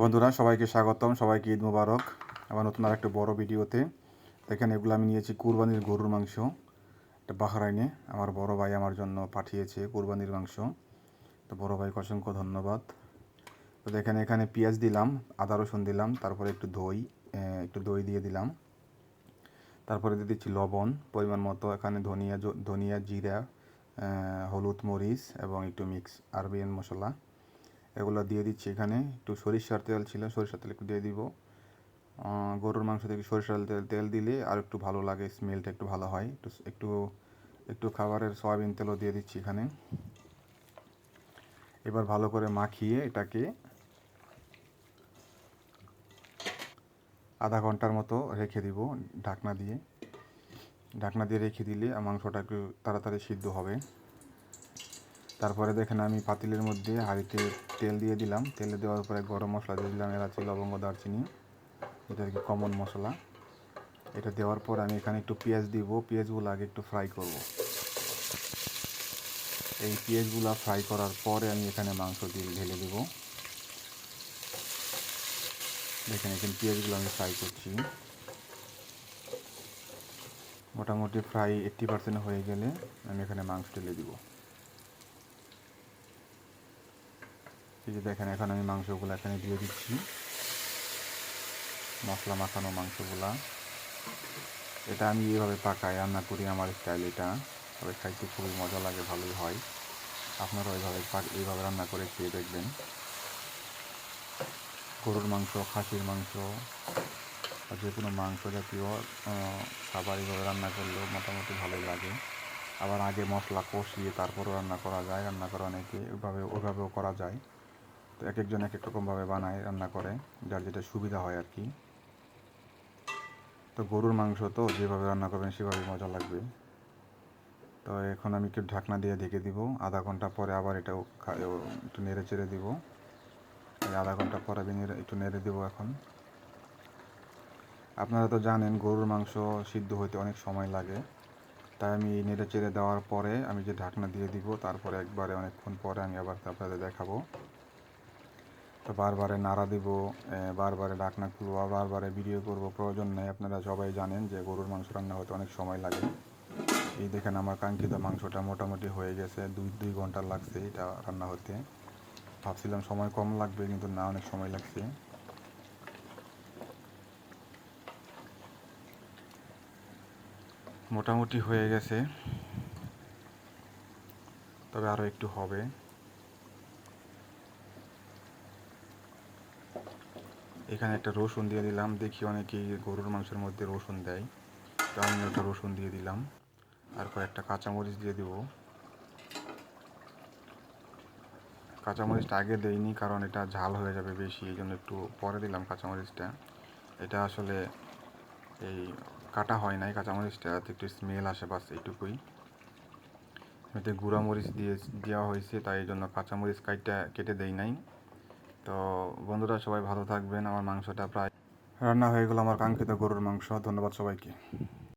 বন্ধুরা, সবাইকে স্বাগতম। সবাইকে ঈদ মুবারক। আবার নতুন আর একটা বড় ভিডিওতে। দেখেন, এগুলো আমি নিয়েছি কুরবানির গরুর মাংস। এটা বাহরাইনে আমার বড় ভাই আমার জন্য পাঠিয়েছে কুরবানির মাংস। তো বড় ভাইকে অসংখ্য ধন্যবাদ। তো দেখেন, এখানে পেঁয়াজ দিলাম, আদা রসুন দিলাম, তারপরে একটু দই একটু দই দিয়ে দিলাম। তারপরে দিয়ে দিচ্ছি লবণ, পরিমাণ মতো, এখানে ধনিয়া ধনিয়া, জিরা হলুদ মরিচ এবং একটু মিক্স আরবিয়ান মশলা। এগুলো দিয়ে দিচ্ছি এখানে। একটু সরিষার তেল ছিল, সরিষার তেল একটু দিয়ে দিব। গরুর মাংস থেকে সরিষার তেল তেল দিলে আর একটু ভালো লাগে স্মেলটা একটু ভালো হয়। একটু একটু একটু খাবারের সয়াবিন তেলও দিয়ে দিচ্ছি এখানে। এবার ভালো করে মাখিয়ে এটাকে আধা ঘণ্টার মতো রেখে দিব ঢাকনা দিয়ে। ঢাকনা দিয়ে রেখে দিলে মাংসটা একটু তাড়াতাড়ি সিদ্ধ হবে। তারপরে দেখেন আমি পাতিলের মধ্যে হাঁড়িতে তেল দিয়ে দিলাম। তেলে দেওয়ার পরে গরম মশলা দিয়ে দিলাম, এলাচি, লবঙ্গ, দারচিনি। এটা আর কি কমন মশলা। এটা দেওয়ার পর আমি এখানে একটু পেঁয়াজ দিব। পেঁয়াজগুলো আগে একটু ফ্রাই করব। এই পেঁয়াজগুলো ফ্রাই করার পরে আমি এখানে মাংস দিয়ে ঢেলে দেব। দেখেন এখানে পেঁয়াজগুলো আমি ফ্রাই করছি। মোটামুটি ফ্রাই এইট্টি পার্সেন্ট হয়ে গেলে আমি এখানে মাংস ঢেলে দিব। এই যে দেখেন, এখন আমি মাংসগুলো এখানে দিয়ে দিচ্ছি। মশলা মাখানো মাংসগুলা। এটা আমি এইভাবে পাকাই, রান্না করি আমার স্টাইল এটা। তবে খাইতে খুবই মজা লাগে, ভালোই হয়। আপনারা ওইভাবে এইভাবে রান্না করে খেয়ে দেখবেন। গরুর মাংস, খাসির মাংস, বা যে কোনো মাংস জাতীয় খাবার এইভাবে রান্না করলেও মোটামুটি ভালোই লাগে। আবার আগে মশলা কষিয়ে তারপরও রান্না করা যায়, রান্না করা অনেকে ওইভাবে ওইভাবেও করা যায়। তো এক একজন এক এক রকমভাবে বানায়, রান্না করে, যার যেটা সুবিধা হয় আর কি। তো গরুর মাংস তো যেভাবে রান্না করবেন সেভাবে মজা লাগবে। তো এখন আমি একটু ঢাকনা দিয়ে ঢেকে দিব। আধা ঘণ্টা পরে আবার এটাও একটু নেড়ে চেড়ে দিব। আধা ঘণ্টা পরে আমি একটু নেড়ে দেবো এখন। আপনারা তো জানেন গরুর মাংস সিদ্ধ হইতে অনেক সময় লাগে। তাই আমি নেড়ে চেড়ে দেওয়ার পরে আমি যে ঢাকনা দিয়ে দিব, তারপরে একবারে অনেকক্ষণ পরে আমি আবার আপনাদের দেখাবো। তো বারবারে নাড়া দিব বারবারে ঢাকনা খুলবো বারবারে ভিডিও করব। প্রয়োজন নেই, আপনারা সবাই জানেন যে গরুর মাংস রান্না হতে অনেক সময় লাগে। এই দেখেন আমার কাঙ্ক্ষিত মাংসটা মোটামুটি হয়ে গেছে, দুই দুই ঘণ্টা লাগছে এটা রান্না হতে। ভাবছিলাম সময় কম লাগবে, কিন্তু না, অনেক সময় লাগছে। মোটামুটি হয়ে গেছে। তবে আরও একটু হবে। এখানে একটা রসুন দিয়ে দিলাম। দেখি অনেকেই গরুর মাংসের মধ্যে রসুন দেয়। তো আমি ওটা রসুন দিয়ে দিলাম। আর কয়েকটা কাঁচামরিচ দিয়ে দেবো। কাঁচামরিচটা আগে দেইনি কারণ এটা ঝাল হয়ে যাবে বেশি। এই জন্য একটু পরে দিলাম কাঁচামরিচটা। এটা আসলে এই কাটা হয় নাই কাঁচামরিচটা। একটু স্মেল আসে বাস এইটুকুই। এতে গুঁড়া মরিচ দিয়ে, দেওয়া হয়েছে, তাই এই জন্য কাঁচামরিচ কাইটা কেটে দেই নাই। তো বন্ধুরা, সবাই ভালো থাকবেন। আমার মাংসটা প্রায় রান্না হয়ে গেল আমার কাঙ্ক্ষিত গরুর মাংস। ধন্যবাদ সবাইকে।